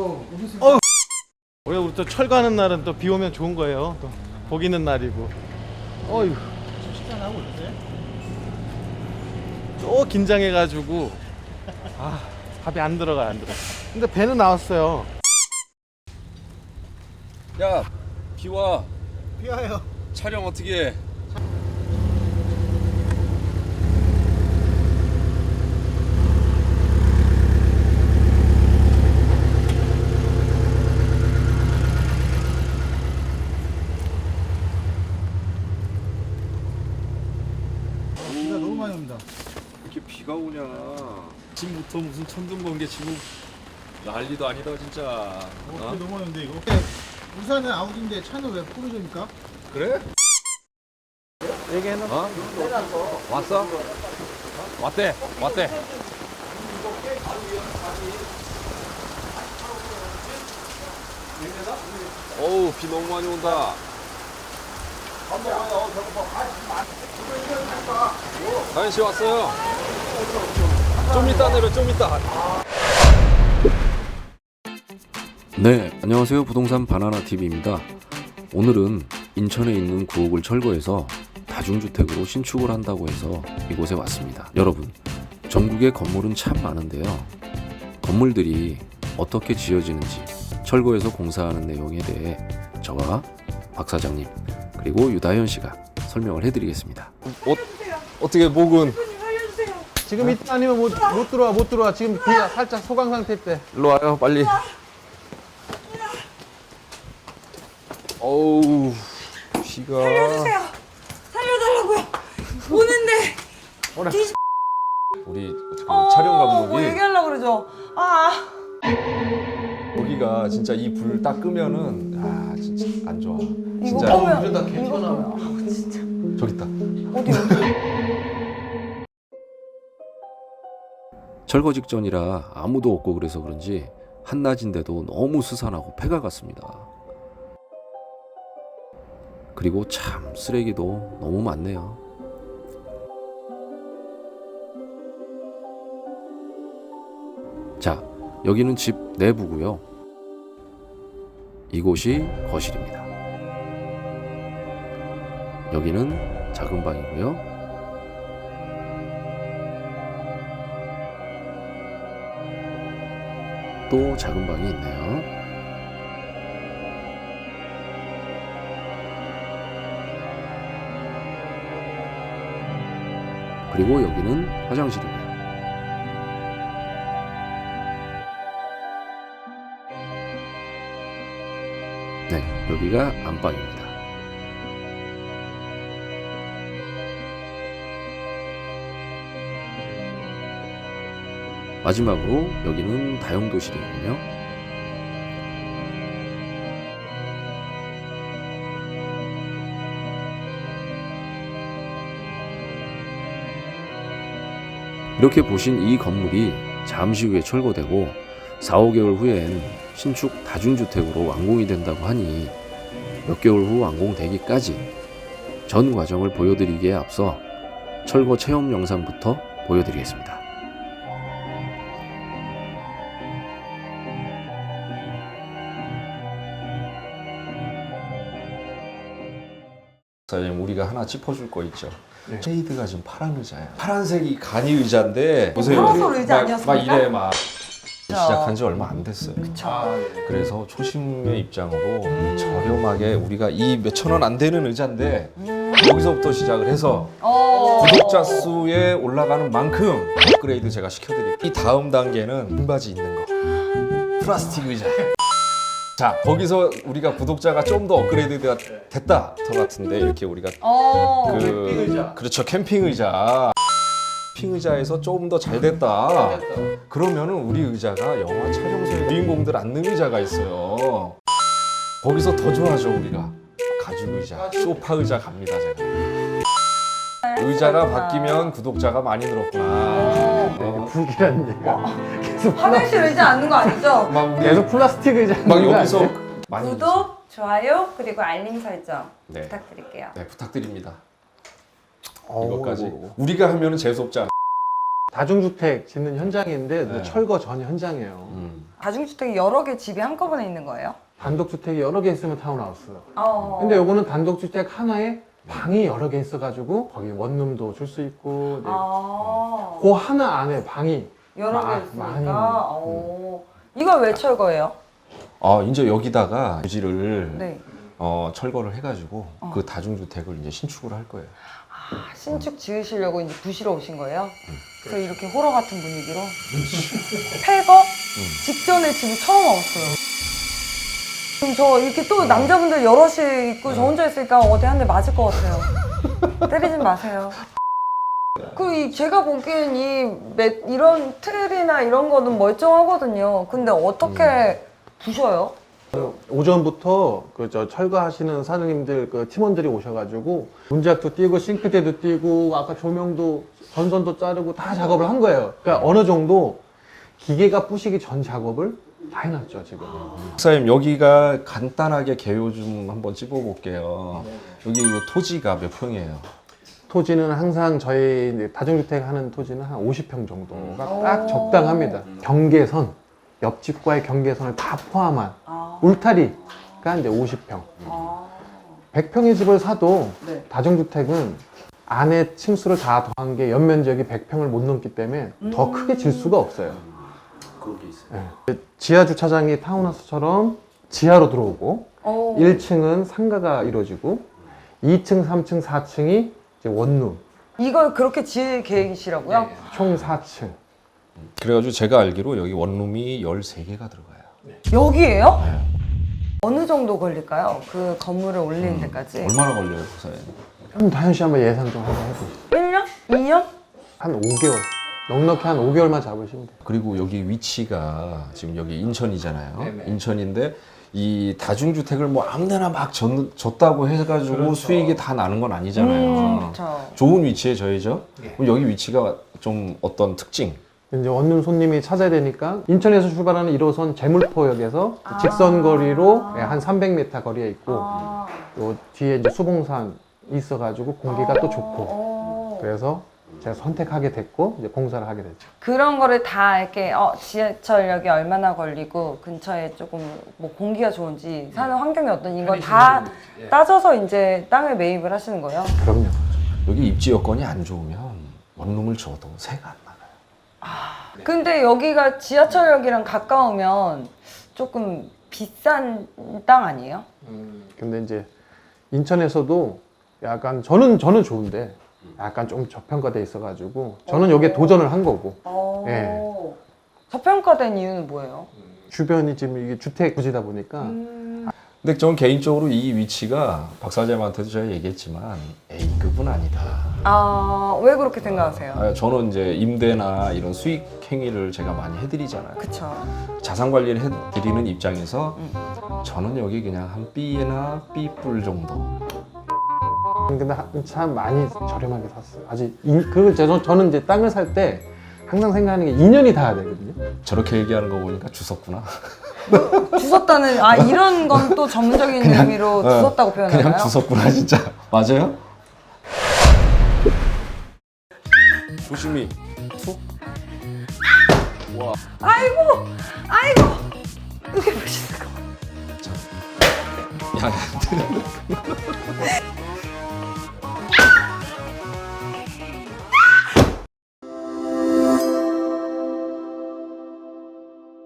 어? 어. 원래 우리 또 철가는 날은 또 비 오면 좋은 거예요. 또 보기는 날이고. 어휴. 식사 나오고 있어요? 또 긴장해가지고 아 밥이 안 들어가 안 들어. 근데 배는 나왔어요. 야, 비와. 비와요. 촬영 어떻게 해? 비가 너무 많이 옵니다. 이렇게 비가 오냐? 지금부터 무슨 천둥 번개 치고 난리도 아니다 진짜. 어, 어? 비 너무 많이 오는데 이거. 우산은 아웃인데 차는 왜 포르쉐입니까? 그래? 얘기해놔. 어? 왔어? 왔대, 왔대. 어우, 비 너무 많이 온다. 다현 씨 왔어요. 좀 이따 내려, 좀 이따. 네, 안녕하세요. 부동산 바나나 TV입니다. 오늘은 인천에 있는 구옥을 철거해서 다중주택으로 신축을 한다고 해서 이곳에 왔습니다. 여러분, 전국에 건물은 참 많은데요. 건물들이 어떻게 지어지는지 철거해서 공사하는 내용에 대해 저와 박 사장님 그리고 유다현 씨가 설명을 해드리겠습니다. 어, 어떻게 목은 지금 이때 아니면 못, 못 들어와 못 들어와. 지금 비가 살짝 소강 상태 때. 일로 와요, 빨리. 어우, 비가. 살려주세요. 살려달라고요. 오는데 우리 그 어, 촬영 뭐 감독이 얘기하려고 그러죠. 아, 여기가 진짜 이 불 딱 끄면은 아 진짜 안 좋아. 이거 진짜 보면 이거 보면 아, 진짜 저기 있다. 어디 어디. 철거 직전이라 아무도 없고 그래서 그런지 한낮인데도 너무 스산하고 폐가 같습니다. 그리고 참 쓰레기도 너무 많네요. 자, 여기는 집 내부고요. 이곳이 거실입니다. 여기는 작은 방이고요. 또 작은 방이 있네요. 그리고 여기는 화장실이고요. 네, 여기가 안방입니다. 마지막으로 여기는 다용도실이군요. 이렇게 보신 이 건물이 잠시 후에 철거되고 4, 5개월 후엔 신축 다중주택으로 완공이 된다고 하니 몇 개월 후 완공되기까지 전 과정을 보여드리기에 앞서 철거 체험 영상부터 보여드리겠습니다. 사장님 우리가 하나 짚어줄 거 있죠. 쉐이드가 지금 파란 의자야. 파란색이 간이 의자인데 보세요. 파란색 의자 막, 아니었습니까? 막 이래 막 그쵸. 시작한 지 얼마 안 됐어요. 아, 예. 그래서 초심의 입장으로 저렴하게 우리가 이 몇 천 원 안 되는 의자인데 여기서부터 시작을 해서 어. 구독자 수에 올라가는 만큼 업그레이드 제가 시켜드릴게요. 이 다음 단계는 등받이 있는 거. 플라스틱 의자. 자, 거기서 우리가 구독자가 좀 더 업그레이드가 됐다. 더 같은데 이렇게 우리가 어. 그 캠핑 의자. 그렇죠. 캠핑 의자. 캠핑 의자에서 조금 더 잘 됐다. 그러면은 우리 의자가 영화 촬영소의 주인공들 앉는 의자가 있어요. 거기서 더 좋아져 우리가. 가죽 의자, 소파 의자 갑니다 제가. 의자가 바뀌면 구독자가 많이 늘었구나. 어. 불길한 얘기가. 계속 화장실 의자 앉는 거 아니죠? 막 우리 계속 플라스틱 의자. 막 여기서? 많이 구독, 좋아요, 그리고 알림 설정 네. 부탁드릴게요. 네 부탁드립니다. 이것까지. 우리가 하면은 재수 없지 않아. 다중주택 짓는 현장인데 네. 철거 전 현장이에요. 음. 다중주택이 여러 개 집이 한꺼번에 있는 거예요? 단독주택이 여러 개 있으면 타운하우스. 어. 근데 요거는 단독주택 하나에 방이 여러 개 있어가지고 거기 원룸도 줄 수 있고 네. 아. 그 하나 안에 방이 여러 마- 개 있으니까. 많이 있는 어. 이걸 왜 철거해요? 아 이제 여기다가 부지를 네. 어, 철거를 해가지고 어. 그 다중주택을 이제 신축을 할 거예요. 아, 신축 지으시려고 이제 부시러 오신 거예요? 음. 그래서 이렇게 호러 같은 분위기로 폐거 음. 직전에 집이 처음 와봤어요. 그럼 저 이렇게 또 남자분들 여럿이 있고 저 혼자 있으니까 어디 한 대 맞을 것 같아요. 때리지 마세요. 그 이 제가 보기엔 이 매- 이런 틀이나 이런 거는 멀쩡하거든요. 근데 어떻게 부셔요? 오전부터 그 저 철거하시는 사장님들 그 팀원들이 오셔가지고 문짝도 띄고 싱크대도 띄고 아까 조명도 전선도 자르고 다 작업을 한 거예요. 그러니까 어느 정도 기계가 부시기 전 작업을 다 해놨죠 지금. 박사님 여기가 간단하게 개요 좀 한번 찝어볼게요. 여기 그 토지가 몇 평이에요? 토지는 항상 저희 이제 다중주택 하는 토지는 한 50평 정도가 오. 딱 적당합니다. 경계선, 옆집과의 경계선을 다 포함한 아, 울타리가 이제 50평. 아, 100평의 집을 사도 네. 다중주택은 안에 층수를 다 더한 게 연면적이 100평을 못 넘기 때문에 더 크게 질 수가 없어요. 예. 지하 주차장이 타운하우스처럼 지하로 들어오고 어. 1층은 상가가 이루어지고 2층, 3층, 4층이 이제 원룸, 이걸 그렇게 지을 계획이시라고요? 총 4층. 그래가지고 제가 알기로 여기 원룸이 13개가 들어가요. 여기에요? 어느 정도 걸릴까요? 그 건물을 올리는 데까지? 얼마나 걸려요, 박사님? 그럼 다현 씨 한번 예상 좀 한번 해보시죠. 1년? 2년? 한 5개월. 넉넉히 한 5개월만 잡으시면 돼요. 그리고 여기 위치가 지금 여기 인천이잖아요. 인천인데 이 다중주택을 뭐 아무데나 막 줬, 줬다고 해가지고 수익이 다 나는 건 아니잖아요. 음, 그렇죠. 좋은 위치에 저희죠. 그럼 여기 위치가 좀 어떤 특징? 이제 원룸 손님이 찾아야 되니까 인천에서 출발하는 1호선 제물포역에서 직선 거리로 예, 한 300m 거리에 있고 아. 또 뒤에 이제 수봉산 있어가지고 공기가 또 좋고 어. 그래서 제가 선택하게 됐고 이제 공사를 하게 됐죠. 그런 거를 다 이렇게 어, 지하철역이 얼마나 걸리고 근처에 조금 뭐 공기가 좋은지 사는 환경이 어떤 이건 다 따져서 이제 땅을 매입을 하시는 거예요. 그럼요. 여기 입지 여건이 안 좋으면 원룸을 줘도 새가 안 나가요. 근데 여기가 지하철역이랑 가까우면 조금 비싼 땅 아니에요? 근데 이제 인천에서도 약간 저는 저는 좋은데 약간 좀 저평가돼 있어가지고 저는 여기에 도전을 한 거고 어. 예. 저평가된 이유는 뭐예요? 주변이 지금 이게 주택 부지다 보니까 음. 근데 저는 개인적으로 이 위치가 박사장한테도 제가 얘기했지만 A급은 아니다. 아, 왜 그렇게 생각하세요? 아, 저는 이제 임대나 이런 수익 행위를 제가 많이 해드리잖아요. 그쵸. 자산 관리를 해드리는 입장에서 음. 저는 여기 그냥 한 B나 B뿔 정도. 근데 하- 참 많이 저렴하게 샀어요. 아직 저, 저는 이제 땅을 살 때 항상 생각하는 게 2년이 닿아야 되거든요. 저렇게 얘기하는 거 보니까 주웠구나. 주웠다는, 아, 이런 건 또 전문적인 의미로 어, 주웠다고 표현하나요? 그냥 주웠구나 진짜. 맞아요? 조심히 툭. 아이고, 아이고. 이게 무슨 거? 야,